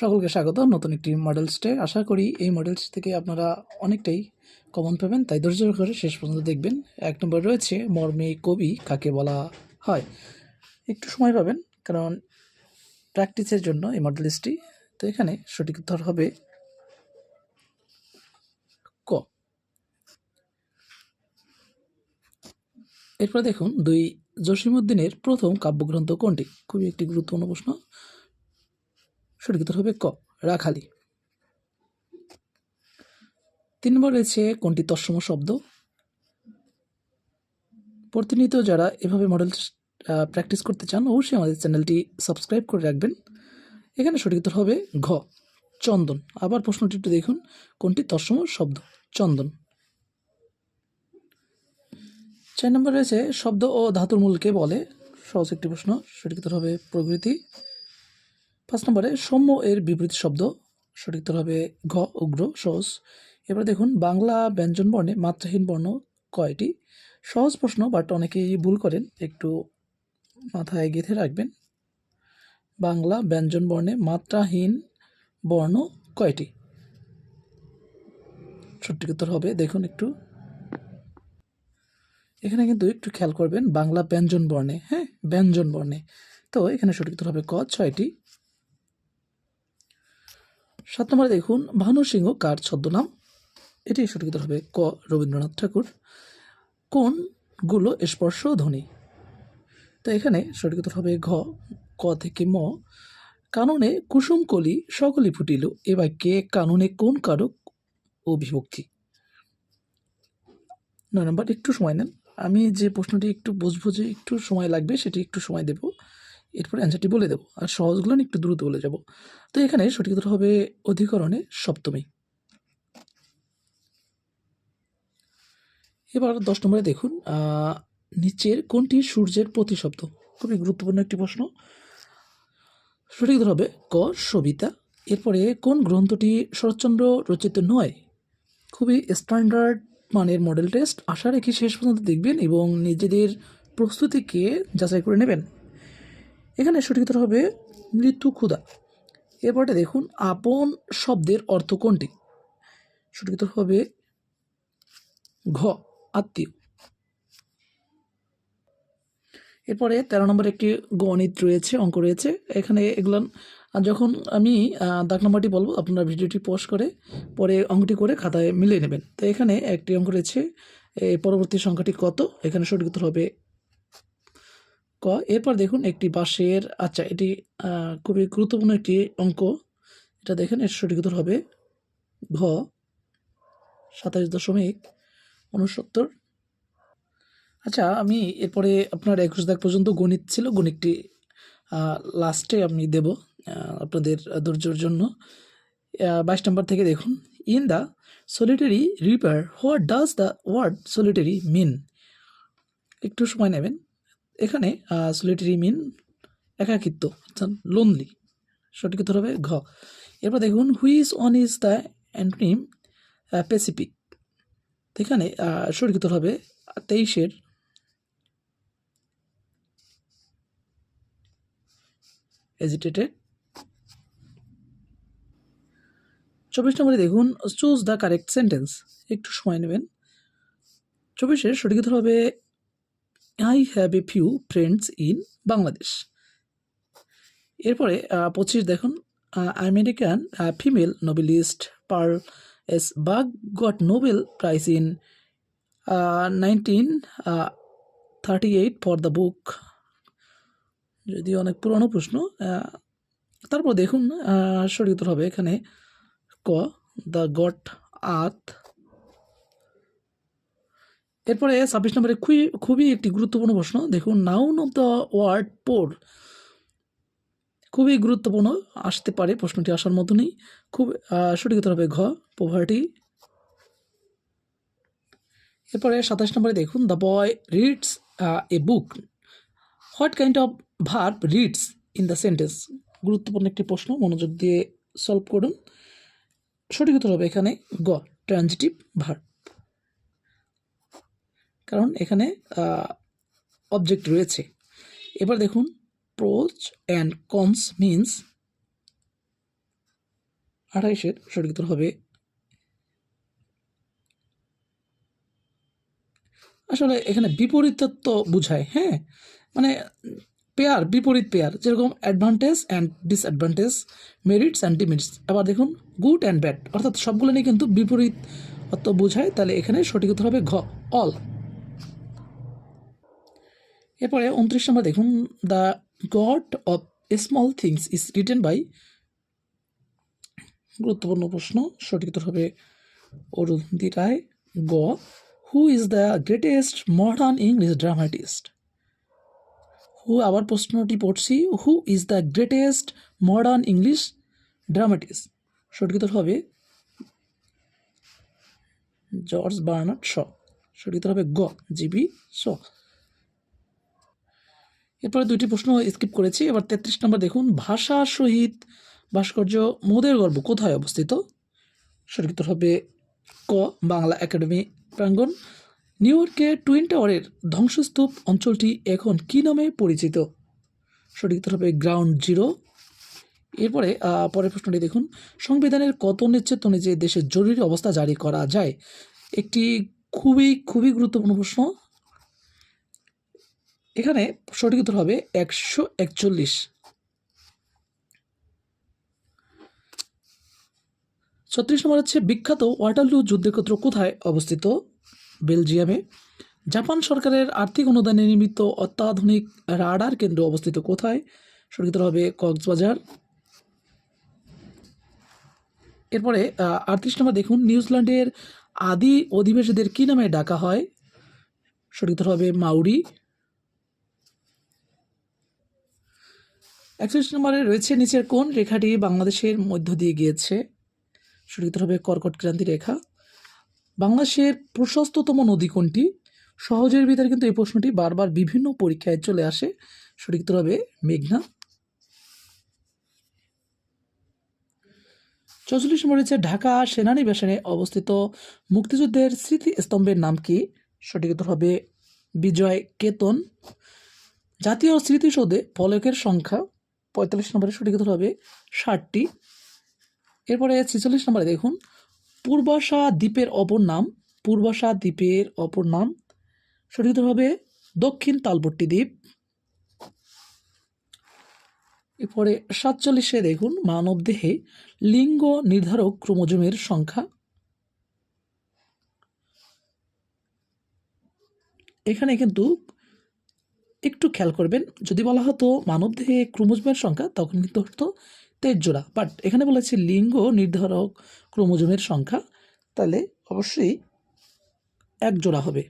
সকলকে স্বাগত। নতুন একটি মডেলসটে আশা করি এই মডেলস থেকে আপনারা অনেকটাই কমন পাবেন। তাই ধৈর্য করে শেষ পর্যন্ত দেখবেন। এক নম্বর রয়েছে, মর্মে কবি কাকে বলা হয়? একটু সময় পাবেন, কারণ প্র্যাকটিসের জন্য এই মডেলসটি তো এখানে সঠিক উত্তর হবে ক। এরপর দেখুন, দুই জসিমুদ্দিনের প্রথম কাব্যগ্রন্থ কোনটি? খুবই একটি গুরুত্বপূর্ণ প্রশ্ন। সঠিক উত্তর হবে ক? রাখালি। তিন নম্বর রয়েছে কোনটি তৎসম শব্দ? প্রতিনিয়ত যারা এভাবে মডেল প্র্যাকটিস করতে চান, অবশ্যই আমাদের চ্যানেলটি সাবস্ক্রাইব করে রাখবেন। এখানে সঠিক উত্তর হবে ঘ, চন্দন। আবার প্রশ্নটি একটু দেখুন, কোনটি তৎসম শব্দ? চন্দন। চার নম্বর রয়েছে, শব্দ ও ধাতুর মূলকে বলে। সহজ একটি প্রশ্ন, সঠিক উত্তর হবে প্রকৃতি। পাঁচ নম্বরে, সৌম্য এর বিপরীত শব্দ সঠিক উত্তর হবে ঘ, উগ্র, সহজ। এবার দেখুন, বাংলা ব্যঞ্জন বর্ণে মাত্রাহীন বর্ণ কয়টি? সহজ প্রশ্ন বাট অনেকেই ভুল করেন, একটু মাথায় গেঁথে রাখবেন। বাংলা ব্যঞ্জন বর্ণে মাত্রাহীন বর্ণ কয়টি? সঠিক উত্তর হবে, দেখুন একটু। এখানে কিন্তু একটু খেয়াল করবেন, বাংলা ব্যঞ্জন বর্ণে হ্যাঁ ব্যঞ্জন বর্ণে। তো এখানে সঠিক উত্তর হবে ক, ছয়টি। সাত নম্বরে দেখুন, ভানু সিংহ কার ছদ্মনাম? এটি সঠিক হবে ক. রবীন্দ্রনাথ ঠাকুর। কোনগুলো স্পর্শ ধ্বনি? তো এখানে সঠিক হবে ঘ, ক থেকে ম। কাননে কুসুম কলি সকলি ফুটিল। এ বাক্যে কাননে কোন কারক ও বিভক্তি নয় নম্বর, একটু সময় নেন। আমি যে প্রশ্নটি একটু বুঝব যে একটু সময় লাগবে, সেটি একটু সময় দেব। এরপরে অ্যান্সারটি বলে দেবো। আর সহজগুলো একটু দ্রুত বলে যাব। তো এখানে সঠিক উত্তর হবে অধিকরণে সপ্তমী। এবার দশ নম্বরে দেখুন নিচের কোনটি সূর্যের প্রতিশব্দ? খুবই গুরুত্বপূর্ণ একটি প্রশ্ন। সঠিক উত্তর হবে ক, সবিতা। এরপরে কোন গ্রন্থটি শরৎচন্দ্র রচিত নয়? খুবই স্ট্যান্ডার্ড মানের মডেল টেস্ট আশা রেখে শেষ পর্যন্ত দেখবেন এবং নিজেদের প্রস্তুতিকে যাচাই করে নেবেন। এখানে সঠিক উত্তর হবে মৃত্যু ক্ষুধা। এরপরে দেখুন, আপন শব্দের অর্থ কোনটি? সঠিক উত্তর হবে ঘ, আত্মীয়। এরপরে তেরো নম্বর একটি গণিত রয়েছে, অঙ্ক রয়েছে। এখানে এগুলো যখন আমি দাগ নম্বরটি বলব, আপনারা ভিডিওটি পোস্ট করে, পরে অঙ্কটি করে খাতায় মিলিয়ে নেবেন। তো এখানে একটি অঙ্ক রয়েছে পরবর্তী সংখ্যাটি কত? এখানে সঠিক উত্তর হবে এরপর দেখুন একটি বাঁশের আচ্ছা এটি খুবই গুরুত্বপূর্ণ একটি অঙ্ক। এটা দেখেন, এর সঠিক উত্তর হবে ঘ সাতাশ দশমিক উনসত্তর আচ্ছা আমি এরপরে আপনার একুশ দাগ পর্যন্ত গণিত ছিল, গণিতটি লাস্টে আমি দেব আপনাদের ধৈর্যর জন্য। বাইশ নম্বর থেকে দেখুন in the solitary reaper what does the word solitary mean একটু সময় নেবেন। এখানে সলিটারি মিন একাকিত্ব, অর্থাৎ লোনলি সঠিক উত্তর হবে ঘ। এরপর দেখুন which one is the antonym pacific এখানে সঠিক উত্তর হবে তেইশের এজিটেটেড চব্বিশ নম্বরে দেখুন চুজ দ্য কারেক্ট সেন্টেন্স একটু সময় নেবেন। চব্বিশের সঠিক উত্তর হবে I have a few friends in Bangladesh এরপরে পঁচিশ দেখুন American female Nobelist Pearl S Buck got Nobel prize in nineteen thirty eight for the book যদি অনেক পুরনো প্রশ্ন তারপর দেখুন সঠিক হবে এখানে ক দ্য গট আর্থ এরপরে ছাব্বিশ নম্বরে খুবই খুবই একটি গুরুত্বপূর্ণ প্রশ্ন। দেখুন noun of the word pour খুবই গুরুত্বপূর্ণ, আসতে পারে প্রশ্নটি আসার মতনই। খুব সঠিক হবে ঘ পোভার্টি এরপরে সাতাশ নম্বরে দেখুন the boy reads a book what kind of verb reads in the sentence গুরুত্বপূর্ণ একটি প্রশ্ন, মনোযোগ দিয়ে সলভ করুন। সঠিক হবে এখানে গ ট্রানজিটিভ ভার্ব কারণ এখানে অবজেক্ট রয়েছে। এবার দেখুন প্রোচ অ্যান্ড কনস মিন্স আঠাইশের সঠিক উত্তর হবে। আসলে এখানে বিপরীতত্ব বোঝায় হ্যাঁ? মানে পেয়ার বিপরীত পেয়ার যেরকম advantage and disadvantage merits and demerits আবার দেখুন গুড অ্যান্ড ব্যাড অর্থাৎ সবগুলো নিয়ে কিন্তু বিপরীত অর্থ বোঝায়, তাহলে এখানে সঠিক উত্তর হবে ঘ অল এরপরে উনত্রিশ নম্বর দেখুন the God of small things is written by গুরুত্বপূর্ণ প্রশ্ন, সঠিক হবে অরুন্ধি রায়, গ who is the greatest modern English dramatist who আবার প্রশ্নটি পড়ছি who is the greatest modern English dramatist সঠিক হবে জর্জ বার্নার্ড শ, সঠিক হবে গ জিবি শ। এরপরে দুইটি প্রশ্ন স্কিপ করেছি। এবার তেত্রিশ নম্বর দেখুন, ভাষা সহিত ভাস্কর্য মোদের গর্ব কোথায় অবস্থিত? সঠিক উত্তর হবে ক, বাংলা একাডেমি, প্রাঙ্গণ। নিউ ইয়র্কে টুইন টাওয়ারের ধ্বংসস্তূপ অঞ্চলটি এখন কী নামে পরিচিত? সঠিক উত্তর হবে গ্রাউন্ড জিরো। এরপরে পরের প্রশ্নটি দেখুন, সংবিধানের কত অনুচ্ছেদ অনুযায়ী দেশের জরুরি অবস্থা জারি করা যায়? একটি খুবই খুবই গুরুত্বপূর্ণ প্রশ্ন। এখানে সঠিক উত্তর হবে একশো একচল্লিশ। ছত্রিশ নম্বর হচ্ছে, বিখ্যাত ওয়াটারলু যুদ্ধক্ষেত্র কোথায় অবস্থিত? বেলজিয়ামে। জাপান সরকারের আর্থিক অনুদানে নির্মিত অত্যাধুনিক রাডার কেন্দ্র অবস্থিত কোথায়? সঠিক উত্তর হবে কক্সবাজার। এরপরে আটত্রিশ নম্বর দেখুন, নিউজিল্যান্ডের আদি অধিবাসীদের কী নামে ডাকা হয়? সঠিক উত্তর হবে মাউরি। একচল্লিশ নম্বরে রয়েছে নিচের কোন রেখাটি বাংলাদেশের মধ্য দিয়ে গিয়েছে। সঠিক হবে কর্কট ক্রান্তি রেখা। বাংলাদেশের প্রশস্ততম নদী কোনটি? সহজের ভিতরে কিন্তু এই প্রশ্নটি বারবার বিভিন্ন পরীক্ষায় চলে আসে। সঠিক হবে মেঘনা। চৌচল্লিশ নম্বর রয়েছে ঢাকা সেনানিবাসনে অবস্থিত মুক্তিযুদ্ধের স্মৃতিস্তম্ভের নাম কি? সঠিক উত্তর হবে বিজয় কেতন। জাতীয় স্মৃতিসৌধে ফলকের সংখ্যা। পঁয়তাল্লিশ নম্বরে সঠিক উত্তর হবে ষাটটি। এরপরে ছেচল্লিশ নম্বরে দেখুন, পূর্বাশা দ্বীপের অপর নাম, পূর্বাশা দ্বীপের অপর নাম, সঠিক উত্তর হবে দক্ষিণ তালবট্টি দ্বীপ। এরপরে সাতচল্লিশে দেখুন, মানবদেহে লিঙ্গ নির্ধারক ক্রোমোজোমের সংখ্যা। এখানে কিন্তু একটু খেয়াল করবেন। যদি বলা হতো মানবদেহে ক্রোমোজোমের সংখ্যা, তখন কিন্তু হতো তেইশ জোড়া। বাট এখানে বলেছে লিঙ্গ নির্ধারক ক্রোমোজোমের সংখ্যা, তাহলে অবশ্যই এক জোড়া হবে।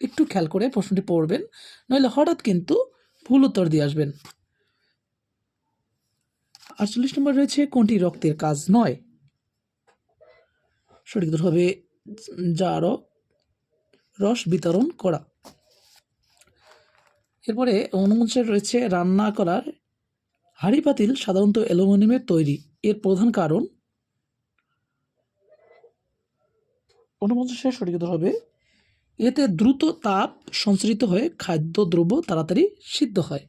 একটু খেয়াল করে প্রশ্নটি পড়বেন, নইলে হঠাৎ কিন্তু ভুল উত্তর দিয়ে আসবেন। আটচল্লিশ নম্বর রয়েছে, কোনটি রক্তের কাজ নয়? সঠিক হবে যার রস বিতরণ করা। এরপরে অনুমোচন রয়েছে রান্না করার হাঁড়ি পাতিল, সাধারণত অ্যালুমিনিয়ামের তৈরি। এর প্রধান কারণ অনুমোচনের সঠিক হবে। এতে দ্রুত তাপ সঞ্চারিত হয়ে খাদ্যদ্রব্য তাড়াতাড়ি সিদ্ধ হয়।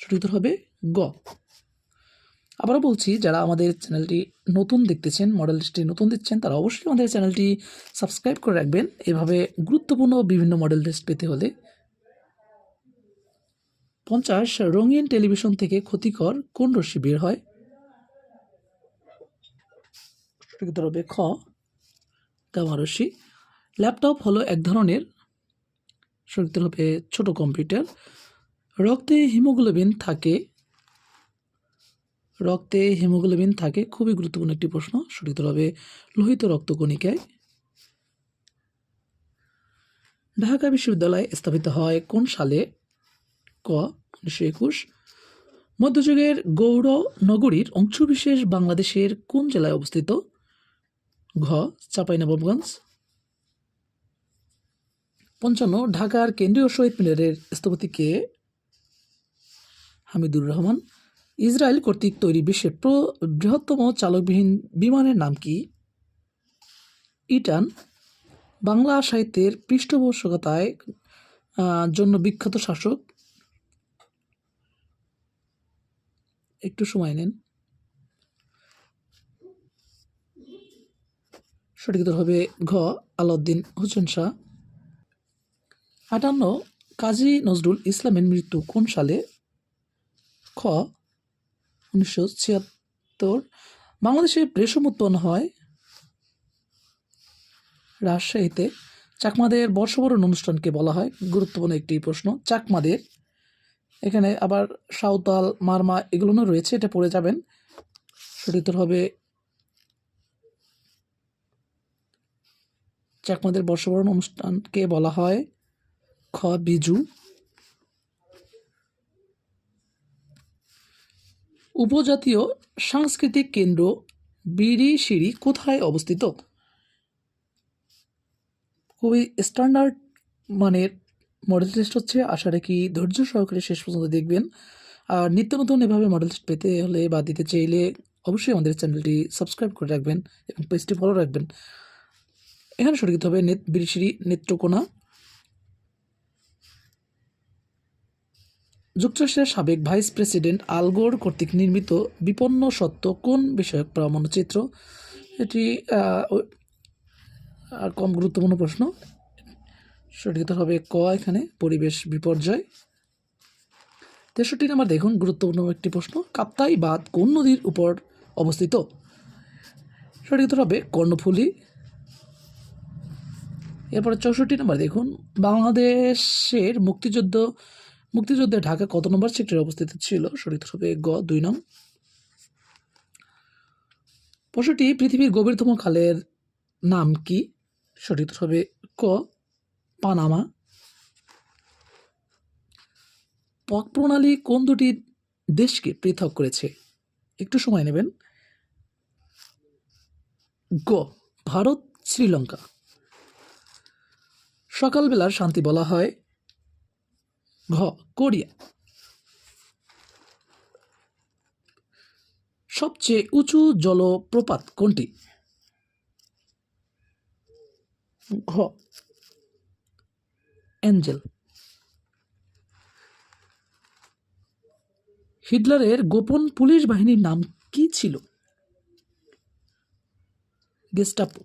সঠিক হবে গ। আবারও বলছি, যারা আমাদের চ্যানেলটি নতুন দেখতেছেন, মডেল লিস্টটি নতুন দিচ্ছেন তারা অবশ্যই আমাদের চ্যানেলটি সাবস্ক্রাইব করে রাখবেন। এভাবে গুরুত্বপূর্ণ বিভিন্ন মডেল লিস্ট পেতে হলে পঞ্চাশ, রঙিন টেলিভিশন থেকে ক্ষতিকর কোন রশ্মি বের হয়? উত্তর খ রশ্মি। ল্যাপটপ হলো এক ধরনের উত্তর হবে ছোট কম্পিউটার। রক্তে হিমোগ্লোবিন থাকে। রক্তে হিমোগ্লোবিন থাকে, খুবই গুরুত্বপূর্ণ একটি প্রশ্ন। সঠিক হবে লোহিত রক্তকণিকায় ঢাকা বিশ্ববিদ্যালয় স্থাপিত হয় কোন সালে? ক, উনিশশো একুশ, মধ্যযুগের গৌড় নগরীর অংশবিশেষ বাংলাদেশের কোন জেলায় অবস্থিত? ঘ, চাঁপাইনবাবগঞ্জ। পঞ্চান্ন, ঢাকার কেন্দ্রীয় শহীদ মিনারের স্থপতি কে? হামিদুর রহমান। ইসরায়েল কর্তৃক তৈরি বিশ্বের বৃহত্তম চালকবিহীন বিমানের নাম কি? ইটান। বাংলা সাহিত্যের পৃষ্ঠপোষকতায় জন্য বিখ্যাত শাসক একটু সময় নেন। সঠিক উত্তর হবে ঘ, আলাউদ্দিন হোসেন শাহ। আটান্ন, কাজী নজরুল ইসলামের মৃত্যু কোন সালে? খ, উনিশশো ছিয়াত্তর। বাংলাদেশে রেশম উৎপন্ন হয়। রাজশাহীতে চাকমাদের বর্ষবরণ অনুষ্ঠানকে বলা হয়। গুরুত্বপূর্ণ একটি প্রশ্ন, চাকমাদের এখানে আবার সাঁওতাল, মারমা এগুলোও রয়েছে, এটা পড়ে যাবেন। সঠিক উত্তর হবে চাকমাদের বর্ষবরণ অনুষ্ঠানকে বলা হয় খ বিজু। উপজাতীয় সাংস্কৃতিক কেন্দ্র বিড়ি সিঁড়ি কোথায় অবস্থিত? খুবই স্ট্যান্ডার্ড মানের মডেল টেস্ট হচ্ছে আশা রাখি ধৈর্য সহকারে শেষ পর্যন্ত দেখবেন। আর নিত্য নতুন এভাবে মডেল টেস্ট পেতে হলে বা দিতে চাইলে অবশ্যই আমাদের চ্যানেলটি সাবস্ক্রাইব করে রাখবেন এবং পেজটি ফলো রাখবেন। এখানে সঠিক হবে নেত বিরিশিরি নেত্রকোনা। যুক্তরাষ্ট্রের সাবেক ভাইস প্রেসিডেন্ট আলগোর কর্তৃক নির্মিত বিপন্ন সত্য কোন বিষয়ক প্রামাণ্যচিত্র এটি কম গুরুত্বপূর্ণ প্রশ্ন। সঠিক হবে ক এখানে, পরিবেশ বিপর্যয়। তেষট্টি নাম্বার দেখুন গুরুত্বপূর্ণ একটি প্রশ্ন, কাপ্তাই বাঁধ কোন নদীর উপর অবস্থিত? সঠিক হবে কর্ণফুলী। এরপরে চৌষট্টি নম্বর দেখুন, বাংলাদেশের মুক্তিযুদ্ধ, মুক্তিযুদ্ধে ঢাকা কত নম্বর সেক্টরে অবস্থিত ছিল? সঠিক হবে গ, দুই নং। পশুটি পৃথিবীর গভীরতম খালের নাম কি? সঠিক হবে ক পানামা। পক প্রণালী কোন দুটি দেশকে পৃথক করেছে? একটু সময় নেবেন। গ, ভারত, শ্রীলঙ্কা। সকালবেলার শান্তি বলা হয়। ঘ, কোরিয়া। সবচেয়ে উঁচু জলপ্রপাত কোনটি? ঘ অ্যাঞ্জেল হিটলারের গোপন পুলিশ বাহিনীর নাম কি ছিল? গেস্টাপো।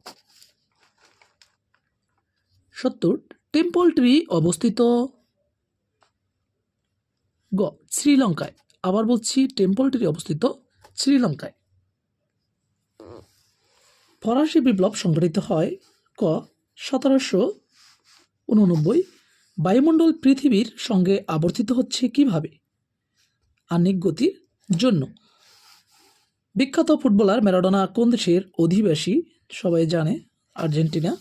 সত্তর। টেম্পল ট্রি অবস্থিত গ, শ্রীলঙ্কায়। আবার বলছি টেম্পল ট্রি অবস্থিত শ্রীলঙ্কায়। ফরাসি বিপ্লব সংঘটিত হয় ক, সতেরোশো উননব্বই বায়ুমণ্ডল পৃথিবীর সঙ্গে আবর্তিত হচ্ছে কীভাবে? আনিক গতির জন্য। বিখ্যাত ফুটবলার ম্যারাডোনা কোন দেশের অধিবাসী? সবাই জানে আর্জেন্টিনা।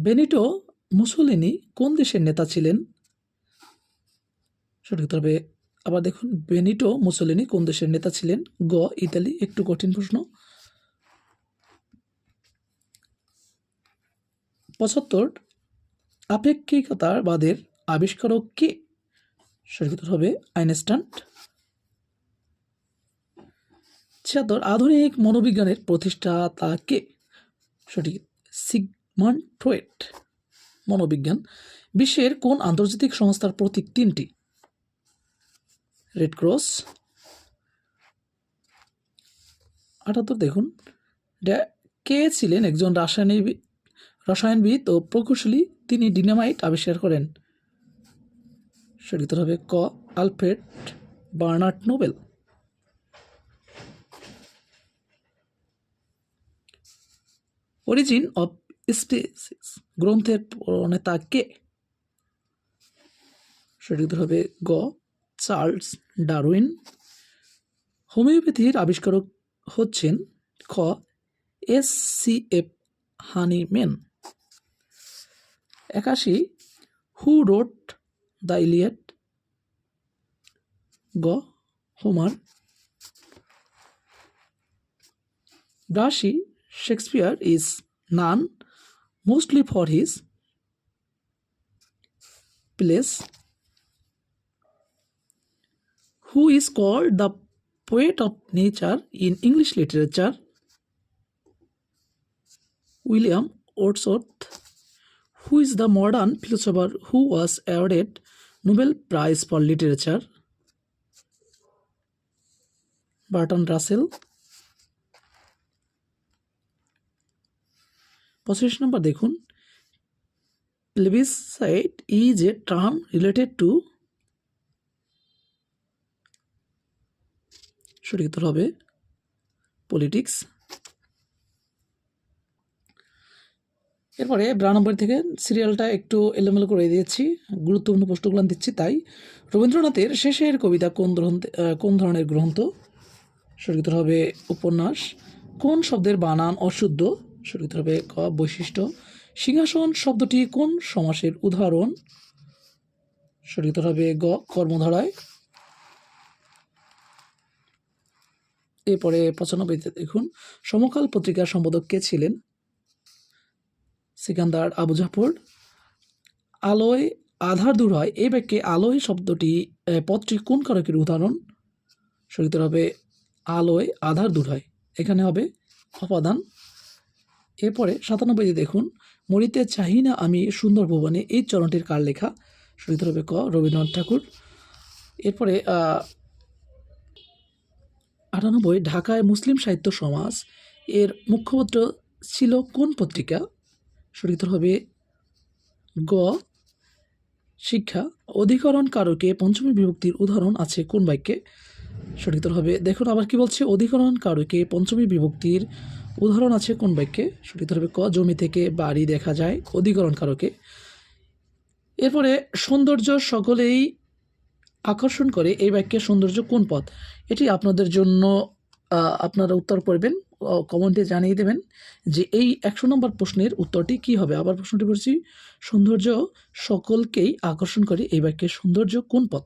বেনিটো মুসোলিনি কোন দেশের নেতা ছিলেন? সঠিক তবে আবার দেখুন, বেনিটো মুসোলিনি কোন দেশের নেতা ছিলেন? গ, ইতালি। একটু কঠিন প্রশ্ন। পঁচাত্তর আপেক্ষিকতাবাদের আবিষ্কারক কে? সঠিক হবে আইনস্টাইন ছিয়াত্তর, আধুনিক মনোবিজ্ঞানের প্রতিষ্ঠাতা কে? সঠিক সিগমান ফ্রয়েড মনোবিজ্ঞান, বিশ্বের কোন আন্তর্জাতিক সংস্থার প্রতীক তিনটি? রেড ক্রস, আটাত্তর দেখুন। কে ছিলেন একজন রাসায়নিক রসায়নবিদ ও প্রকৌশলী তিনি ডিনামাইট আবিষ্কার করেন। সঠিক হবে ক. Alfred Bernard Nobel. Origin of species গ্রন্থের প্রণেতা কে? সঠিক হবে গ. Charles Darwin. হোমিওপ্যাথির আবিষ্কারক হচ্ছেন খ. এস. সি. এফ. হানিম্যান। একাশি হু রোড দ্য ইলিয়েট গ হোমার বিরাশি Shakespeare is known mostly for his plays who is called the poet of nature in English literature? William Wordsworth, who is the modern philosopher who was awarded Nobel prize for literature Bertrand Russell পঁচিশ নম্বর দেখুন। Plebiscite is a term related to সঠিক হবে। Politics এরপরে ব্রা নম্বর থেকে সিরিয়ালটা একটু এলোমেলো করে দিয়েছি, গুরুত্বপূর্ণ প্রশ্নগুলো দিচ্ছি তাই। রবীন্দ্রনাথের শেষের কবিতা কোন গ্রন্থ কোন ধরনের গ্রন্থ? সঠিক হবে উপন্যাস। কোন শব্দের বানান অশুদ্ধ? সঠিক হবে ক, বৈশিষ্ট্য। সিংহাসন শব্দটি কোন সমাসের উদাহরণ? সঠিক হবে গ, কর্মধারায়। এরপরে পঁচানব্বইতে দেখুন, সমকাল পত্রিকার সম্পাদক কে ছিলেন? সিকান্দার আবু জাফর, আলোয় আধার দূর হয়। এই বাক্যে আলোয় শব্দটি পদটি কোন কারকের উদাহরণ? উত্তর হবে আলোয় আধার দূর হয়। এখানে হবে অপাদান এরপরে সাতানব্বইতে দেখুন, মরিতে চাহি না আমি সুন্দর ভুবনে এই চরণটির কার লেখা? উত্তর হবে ক, রবীন্দ্রনাথ ঠাকুর। এরপরে আটানব্বই, ঢাকায় মুসলিম সাহিত্য সমাজ, এর মুখ্যপত্র ছিল কোন পত্রিকা? সঠিক উত্তর হবে গ, শিক্ষা অধিকরণ কারকে পঞ্চমী বিভক্তির উদাহরণ আছে কোন বাক্যে? সঠিক উত্তর হবে, দেখুন আবার কি বলছে? অধিকরণ কারকে পঞ্চমী বিভক্তির উদাহরণ আছে কোন বাক্যে? সঠিক উত্তর হবে ক, জমি থেকে বাড়ি দেখা যায় অধিকরণ কারকে এরপরে সৌন্দর্য সকলেই আকর্ষণ করে, এই বাক্যের সৌন্দর্য কোন পথ? এটি আপনাদের জন্য আপনারা উত্তর করবেন কমেন্টে জানিয়ে দেবেন যে এই একশো নম্বর প্রশ্নের উত্তরটি কি হবে। আবার প্রশ্নটি করছি সৌন্দর্য সকলকেই আকর্ষণ করে এই বাক্যের সৌন্দর্য কোন পথ?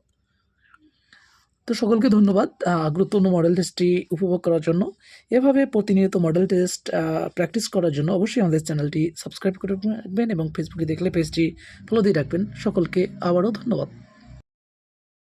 তো সকলকে ধন্যবাদ গুরুত্বপূর্ণ মডেল টেস্টটি উপভোগ করার জন্য। এভাবে প্রতিনিয়ত মডেল টেস্ট প্র্যাকটিস করার জন্য অবশ্যই আমাদের চ্যানেলটি সাবস্ক্রাইব করে রাখবেন এবং ফেসবুকে দেখলে পেজটি ফলো দিয়ে রাখবেন। সকলকে আবারও ধন্যবাদ।